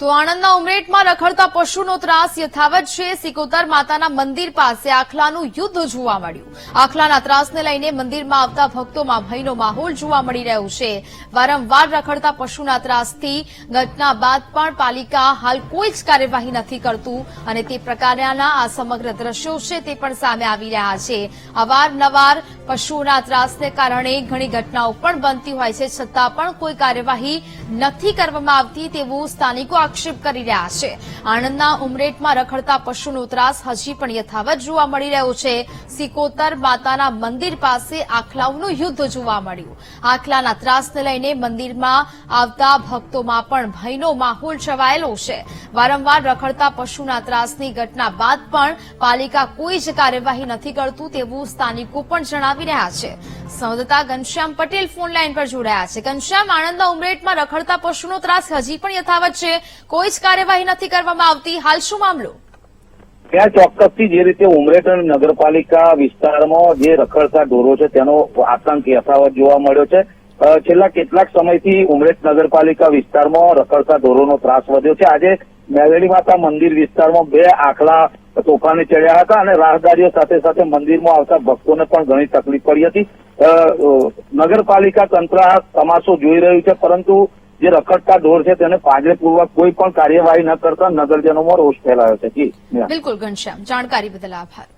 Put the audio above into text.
તો આણંદના ઉમરેઠમાં રખડતા પશુનો ત્રાસ યથાવત છે. સિકોતર માતાના મંદિર પાસે આખલાનું યુદ્ધ જોવા મળ્યું. આખલાના ત્રાસને લઈને મંદિરમાં આવતા ભક્તોમાં ભયનો માહોલ જોવા મળી રહ્યો છે. વારંવાર રખડતા પશુના ત્રાસથી ઘટના બાદ પણ પાલિકા હાલ કોઈ જ કાર્યવાહી નથી કરતું અને તે પ્રકારના આ સમગ્ર દ્રશ્યો છે તે પણ સામે આવી રહ્યા છે. અવારનવાર પશુઓના ત્રાસને કારણે ઘણી ઘટનાઓ પણ બનતી હોય છે. છતાં પણ કોઈ કાર્યવાહી નથી કરવામાં આવતી તેવું સ્થાનિકો આક્ષેપ કરી રહ્યા છે. આણંદના ઉમરેઠમાં રખડતા પશુનો ત્રાસ હજી પણ યથાવત જોવા મળી રહ્યો છે. સિકોતર માતાના મંદિર પાસે આખલાઓનું યુદ્ધ જોવા મળ્યું. આખલાના ત્રાસને લઈને મંદિરમાં આવતા ભક્તોમાં પણ ભયનો માહોલ છવાયેલો છે. વારંવાર રખડતા પશુના ત્રાસની ઘટના બાદ પણ પાલિકા કોઈ જ કાર્યવાહી નથી કરતું તેવું સ્થાનિકો પણ જણાવી રહ્યા છે. સંવાદદાતા ઘનશ્યામ પટેલ ફોન લાઈન પર જોડાયા છે. ઘનશ્યામ, આણંદના ઉમરેઠમાં રખડતા પશુનો ત્રાસ હજી પણ યથાવત છે. કોઈ જ કાર્યવાહી નથી કરવામાં આવતી. હાલ શું મામલો? ત્યાં ચોક્કસથી જે રીતે ઉમરેઠ નગરપાલિકા વિસ્તારમાં જે રખડતા ઢોરો છે, તેનો આતંક યથાવત જોવા મળ્યો છે. છેલ્લા કેટલાક સમયથી ઉમરેઠ નગરપાલિકા વિસ્તારમાં રખડતા ઢોરોનો ત્રાસ વધ્યો છે. આજે મેલેડી માતા મંદિર વિસ્તારમાં બે આખલા તોફાને ચડ્યા હતા અને રાહદારીઓ સાથે સાથે મંદિરમાં આવતા ભક્તોને પણ ઘણી તકલીફ પડી હતી. નગરપાલિકા તંત્ર આ તમાશો જોઈ રહ્યું છે, પરંતુ જે રખડતા ઢોર છે તેને પાંજરેપૂર્વક કોઈ પણ કાર્યવાહી ન કરતા નગરજનોમાં રોષ ફેલાયો છે. બિલકુલ, ઘનશ્યામ. જાણકારી બદલ આભાર.